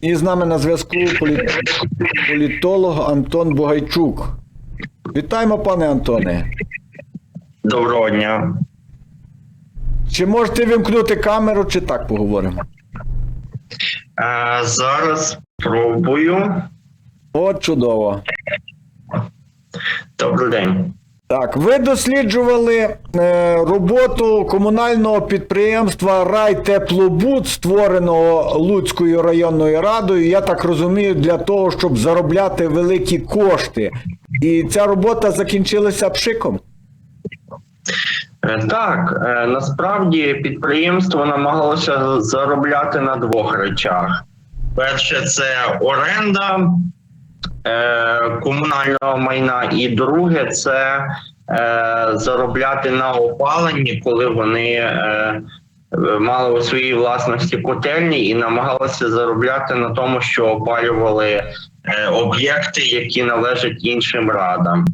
І з нами на зв'язку полі- політолог Антон Бугайчук. Вітаємо, пане Антоне. Доброго дня. Чи можете вимкнути камеру, чи так поговоримо? Е, зараз пробую. От чудово. Добрий день. Так, ви досліджували е, роботу комунального підприємства Райтеплобуд, створеного Луцькою районною радою. Я так розумію, для того, щоб заробляти великі кошти. І ця робота закінчилася пшиком. Е, Так, е, насправді підприємство намагалося заробляти на двох речах: перше, це оренда комунального майна, і друге це е, заробляти на опаленні, коли вони е, мали у своїй власності котельні і намагалися заробляти на тому, що опалювали е, об'єкти, які належать іншим радам.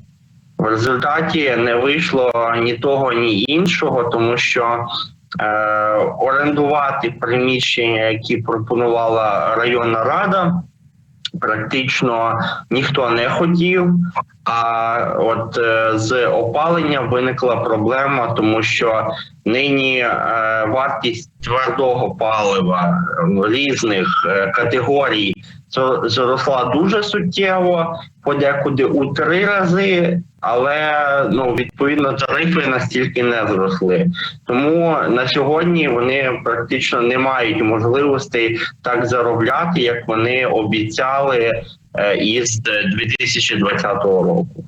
В результаті не вийшло ні того, ні іншого, тому що е, орендувати приміщення, які пропонувала районна рада, практично ніхто не хотів. А от е, з опалення виникла проблема, тому що нині е, вартість твердого палива різних е, категорій зросла дуже суттєво, подекуди у три рази, але ну відповідно тарифи настільки не зросли. Тому на сьогодні вони практично не мають можливостей так заробляти, як вони обіцяли е, із 2020 року.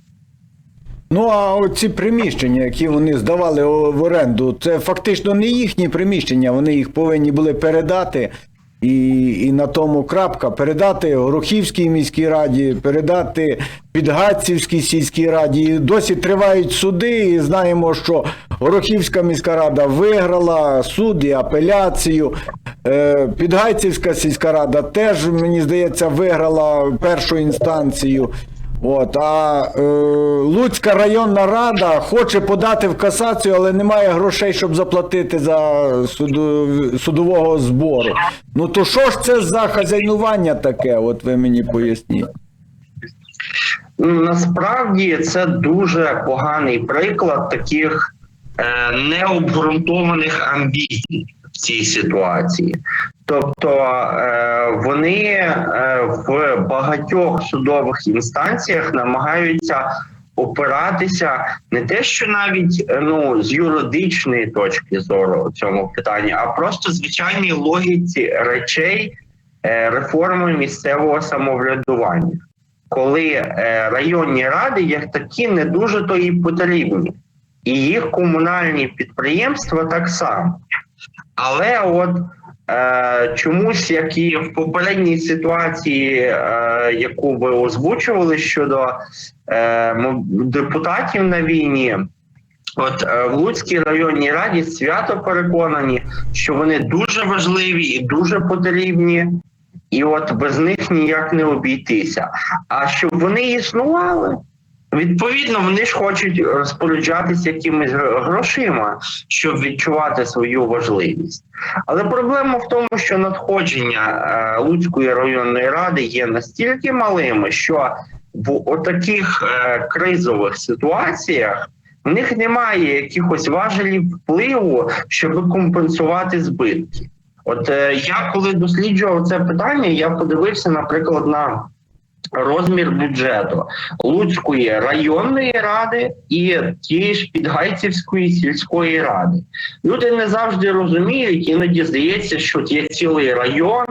Ну а оці приміщення, які вони здавали в оренду, це фактично не їхні приміщення. Вони їх повинні були передати. І, і на тому крапка передати Горохівській міській раді, передати Підгатцівській сільській раді. І досі тривають суди, і знаємо, що Горохівська міська рада виграла суд і апеляцію. Е, Підгайцівська сільська рада теж, мені здається, виграла першу інстанцію. От, а е, Луцька районна рада хоче подати в касацію, але немає грошей, щоб заплатити за суду, судового збору. Ну то що ж це за хазяйнування таке? От ви мені поясніть. Ну, Насправді це дуже поганий приклад таких е, необґрунтованих амбіцій в цій ситуації. Тобто е, вони е, в багатьох судових інстанціях намагаються опиратися не те, що навіть е, ну з юридичної точки зору у цьому питанні, а просто звичайній логіці речей реформи місцевого самоврядування коли районні ради як такі не дуже то і потрібні, і їх комунальні підприємства так само. Але от чомусь, як і в попередній ситуації, е, яку ви озвучували щодо е, депутатів на війні. От е, в Луцькій районній раді свято переконані, що вони дуже важливі і дуже потрібні, і от без них ніяк не обійтися. А щоб вони існували, відповідно, вони ж хочуть розпоряджатися якимись грошима, щоб відчувати свою важливість. Але проблема в тому, що надходження е, Луцької районної ради є настільки малими, що в отаких е, кризових ситуаціях. В них немає якихось важелів впливу, щоб компенсувати збитки. От е, я коли досліджував це питання, я подивився, наприклад, на розмір бюджету Луцької районної ради і тієї ж Підгайцівської сільської ради. Люди не завжди розуміють, іноді здається, що є цілий район,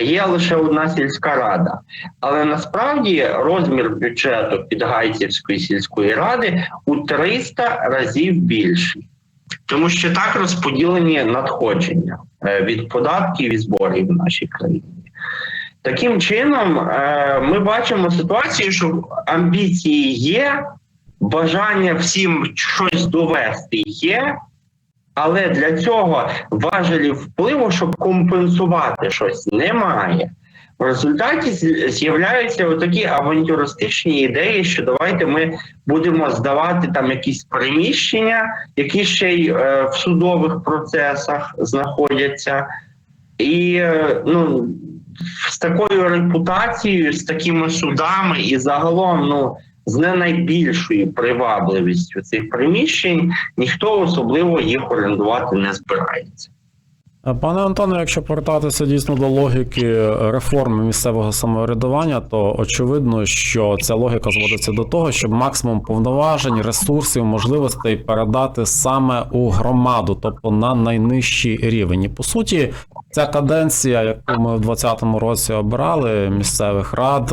є лише одна сільська рада. Але насправді розмір бюджету Підгайцівської сільської ради у 300 разів більший. Тому що так розподілені надходження е, від податків і зборів в нашій країні. Таким чином, е, ми бачимо ситуацію, що амбіції є, бажання всім щось довести є, але для цього важелів впливу, щоб компенсувати щось, немає. В результаті з'являються такі авантюристичні ідеї, що давайте ми будемо здавати там якісь приміщення, які ще й е, в судових процесах знаходяться. І е, ну, з такою репутацією, з такими судами, і загалом, ну, з не найбільшою привабливістю цих приміщень, ніхто особливо їх орендувати не збирається. Е, Пане Антоне, якщо повертатися дійсно до логіки реформи місцевого самоврядування, то очевидно, що ця логіка зводиться до того, щоб максимум повноважень, ресурсів, можливостей передати саме у громаду, тобто на найнижчий рівень. І по суті, ця каденція, яку ми в 2020 році обирали місцевих рад,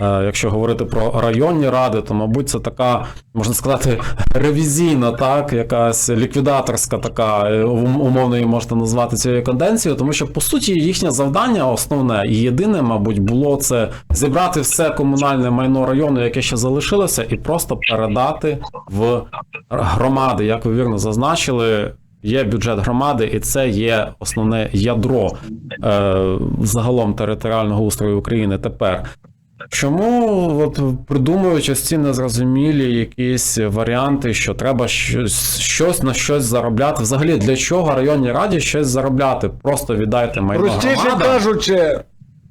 е, якщо говорити про районні ради, то мабуть це така можна сказати ревізійна, так якась ліквідаторська така е, ум- умовно її можете назвати цією каденцією, тому що по суті їхнє завдання основне і єдине, мабуть, було це зібрати все комунальне майно району, яке ще залишилося, і просто передати в громади, як ви вірно зазначили. Є бюджет громади, і це є основне ядро е, загалом територіального устрою України тепер. Чому от придумують ось ці незрозумілі якісь варіанти, що треба щось, щось на щось заробляти? Взагалі для чого районній раді щось заробляти? Просто віддайте майно Простіше кажучи,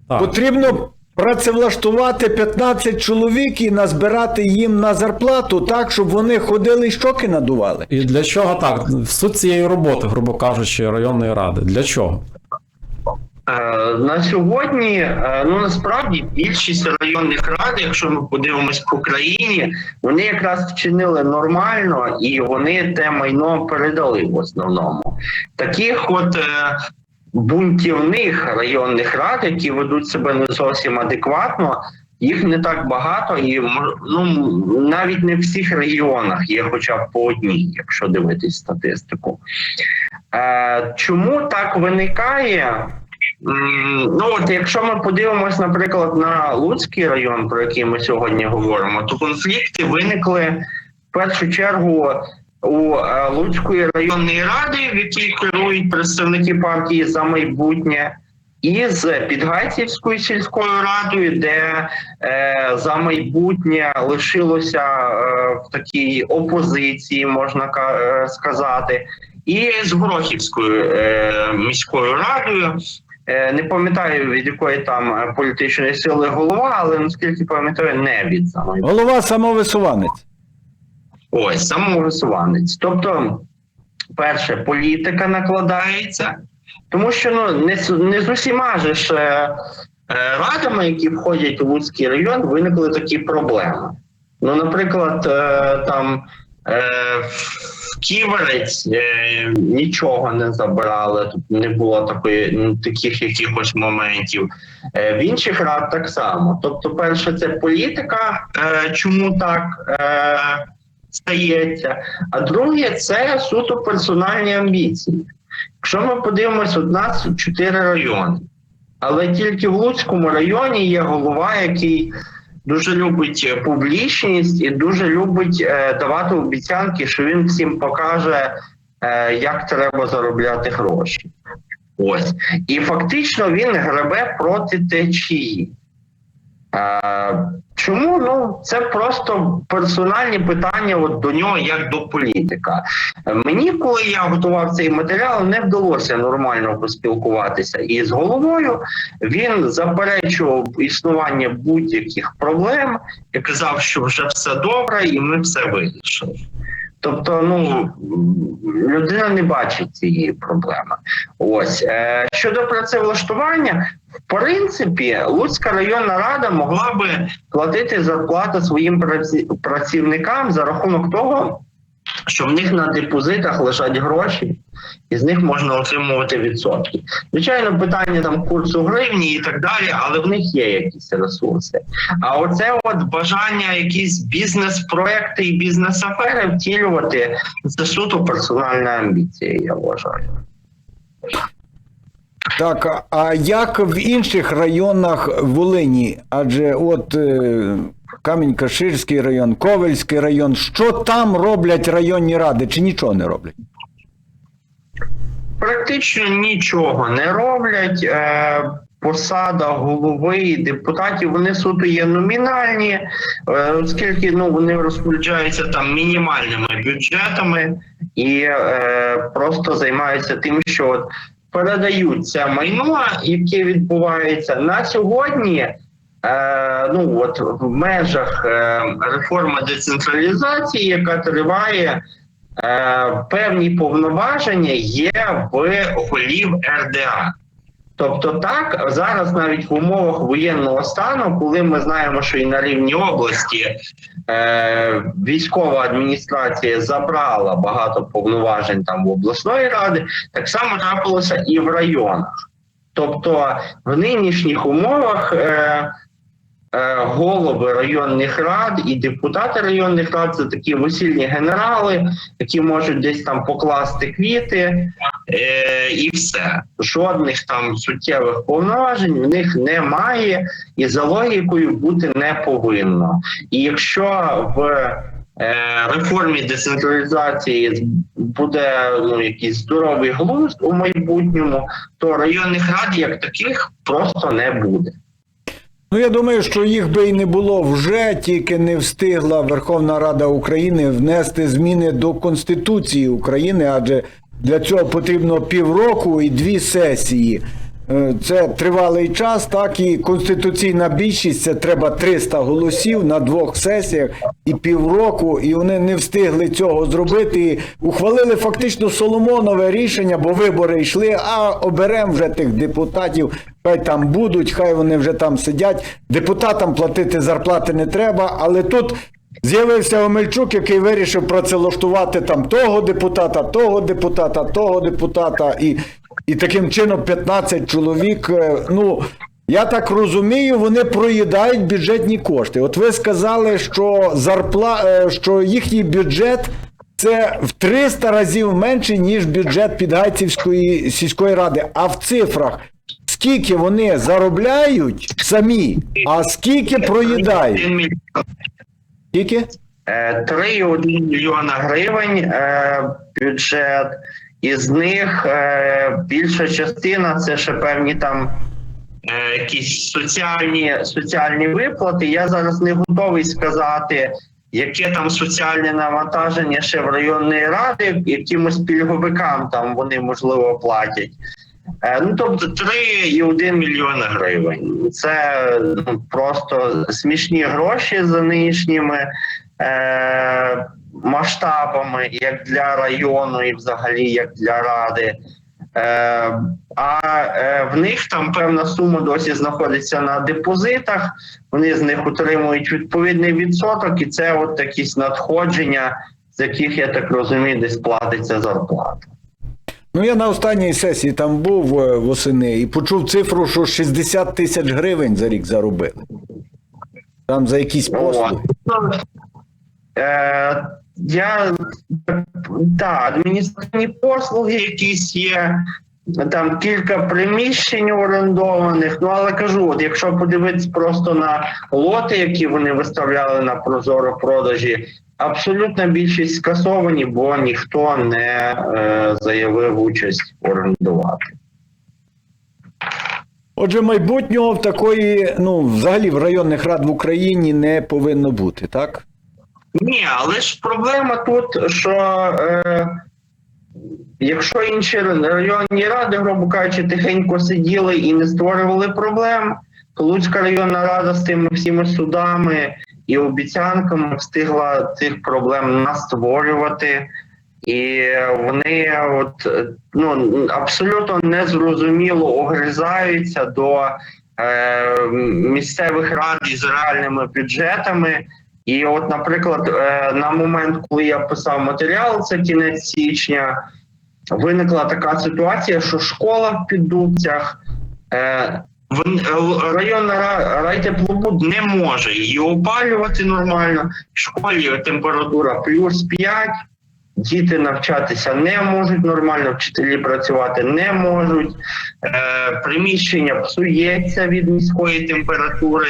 Так. потрібно працевлаштувати 15 чоловік і назбирати їм на зарплату так, щоб вони ходили і щоки надували. І для чого так? Суть цієї роботи, грубо кажучи, районної ради. Для чого? Е, На сьогодні, е, ну насправді більшість районних рад, якщо ми подивимось по країні, вони якраз вчинили нормально і вони те майно передали в основному. Таких от е, бунтівних районних рад, які ведуть себе не зовсім адекватно, їх не так багато, і ну навіть не в всіх регіонах є хоча б по одній, якщо дивитись статистику. Чому так виникає? Ну, от якщо ми подивимось, наприклад, на Луцький район, про який ми сьогодні говоримо, то конфлікти виникли в першу чергу у е, Луцької районної ради, в якій керують представники партії за майбутнє, і з Підгайцівською сільською радою, де е, за майбутнє лишилося е, в такій опозиції, можна е, сказати, і з Горохівською е, міською радою. Е, Не пам'ятаю від якої там е, політичної сили голова, але наскільки пам'ятаю, не від самої Голова самовисуванець. ось самовисуванець. Тобто, перше, політика накладається, тому що ну не не з усіма же ж е, е, радами, які входять у Луцький район, виникли такі проблеми. Ну, наприклад, е, там е, в Ківерець е, нічого не забрали, тут не було такої таких якихось моментів. Е, в інших рад так само. Тобто, перше, це політика, е, чому так е, стається, а друге, це суто персональні амбіції. Якщо ми подивимось, у нас чотири райони, але тільки в Луцькому районі є голова, який дуже любить е, публічність і дуже любить е, давати обіцянки, що він всім покаже, е, як треба заробляти гроші. Ось. І фактично він гребе проти течії. Чому? Ну, це просто персональні питання от до нього як до політика. Мені, коли я готував цей матеріал, не вдалося нормально поспілкуватися із головою. Він заперечував існування будь-яких проблем і казав, що вже все добре, і ми все вирішили. Тобто, ну людина не бачить цієї проблеми. Ось е, щодо працевлаштування, в принципі, Луцька районна рада могла би платити зарплату своїм праці- працівникам за рахунок того, що в них на депозитах лежать гроші, і з них можна отримувати відсотки. Звичайно, питання там курсу гривні і так далі, але в них є якісь ресурси. А оце от бажання якісь бізнес-проекти і бізнес-афери втілювати це суто персональна амбіція, я вважаю. Так, а- як в інших районах Волині? Адже от е, Камінь-Каширський район, Ковельський район, що там роблять районні ради, чи нічого не роблять? Практично нічого не роблять. Е, посада голови депутатів вони суто є номінальні, е, оскільки ну вони розпоряджаються там мінімальними бюджетами і е, просто займаються тим, що от передають це майно, яке відбувається на сьогодні. Е, ну от в межах е, реформи децентралізації, яка триває, е, певні повноваження є в голів РДА. Тобто, так зараз навіть в умовах воєнного стану, коли ми знаємо, що і на рівні області е, військова адміністрація забрала багато повноважень там в обласної ради, так само трапилося і в районах. Тобто, в нинішніх умовах. Е, Голови районних рад і депутати районних рад це такі весільні генерали, які можуть десь там покласти квіти, е, і все. Жодних там суттєвих повноважень в них немає, і за логікою бути не повинно. І якщо в е, реформі децентралізації буде ну, якийсь здоровий глузд у майбутньому, то районних рад як таких просто не буде. Ну, я думаю, що їх би і не було вже, тільки не встигла Верховна Рада України внести зміни до Конституції України, адже для цього потрібно півроку і дві сесії. Е, Це тривалий час, так і конституційна більшість це треба 300 голосів на двох сесіях і півроку, і вони не встигли цього зробити. І ухвалили фактично Соломонове рішення, бо вибори йшли, а оберемо вже тих депутатів. Хай там будуть, хай вони вже там сидять. Депутатам платити зарплати не треба, але тут З'явився Омельчук, який вирішив працевлаштувати там того депутата, того депутата, того депутата, і, і таким чином 15 чоловік. е, Ну я так розумію, вони проїдають бюджетні кошти. От ви сказали, що зарпла, е, що їхній бюджет це в 300 разів менше, ніж бюджет Підгайцівської сільської ради. А в цифрах скільки вони заробляють самі, а скільки проїдають? Скільки? Е, 3,1 мільйона гривень е, бюджет, із них е, більша частина це ще певні там е, якісь соціальні, соціальні виплати. Я зараз не готовий сказати, яке там соціальне навантаження ще в районної ради, якимось пільговикам там вони можливо платять. Е, Ну, тобто 3,1 мільйона гривень. Це ну, просто смішні гроші за нинішніми е, масштабами, як для району, і взагалі як для ради. Е, а е, в них там певна сума досі знаходиться на депозитах. Вони з них отримують відповідний відсоток, і це от якісь надходження, з яких я так розумію, десь платиться зарплата. Ну, я на останній сесії там був е, восени і почув цифру, що 60 тисяч гривень за рік заробили. Там за якісь послуги. Е, я да, адміністративні послуги якісь є. Там кілька приміщень орендованих. Ну але кажу, от якщо подивитись просто на лоти, які вони виставляли на прозоро продажі, абсолютна більшість скасовані, бо ніхто не е, заявив участь орендувати. Отже, майбутнього в такої, ну, взагалі в районних рад в Україні не повинно бути, так? Ні, але ж проблема тут, що е, якщо інші районні ради, грубо кажучи, тихенько сиділи і не створювали проблем, то Луцька районна рада з тими всіми судами і обіцянками встигла цих проблем настворювати. І вони от ну абсолютно незрозуміло огризаються до е, місцевих рад із реальними бюджетами. І, от, наприклад, е, на момент, коли я писав матеріал, це кінець січня, виникла така ситуація, що школа в Піддубцях, е, е, районна ра- райтеплобуд не може її опалювати нормально. В школі температура плюс 5, діти навчатися не можуть нормально, вчителі працювати не можуть. Е, приміщення псується від низької температури.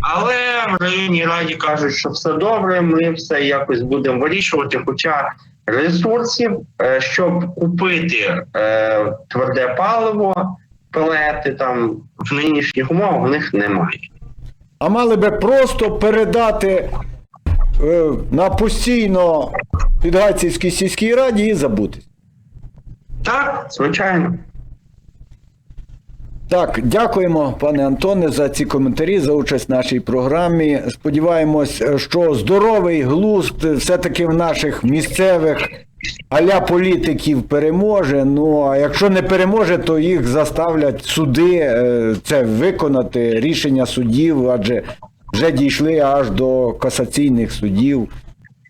Але в районній раді кажуть, що все добре, ми все якось будемо вирішувати. Хоча ресурсів, е, щоб купити е, тверде паливо, пелети там в нинішніх умовах в них немає. А мали би просто передати е, на постійно Підгайцівській сільській раді і забути. Так, звичайно. Так, дякуємо, пане Антоне, за ці коментарі, за участь в нашій програмі. Сподіваємось, що здоровий глузд все-таки в наших місцевих аля політиків переможе. Ну а якщо не переможе, то їх заставлять суди е, це виконати рішення судів, адже вже дійшли аж до касаційних судів.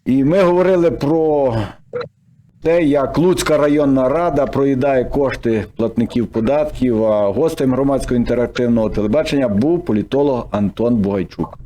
І ми говорили про те, як Луцька районна рада проїдає кошти платників податків, а гостем громадського інтерактивного телебачення був політолог Антон Бугайчук.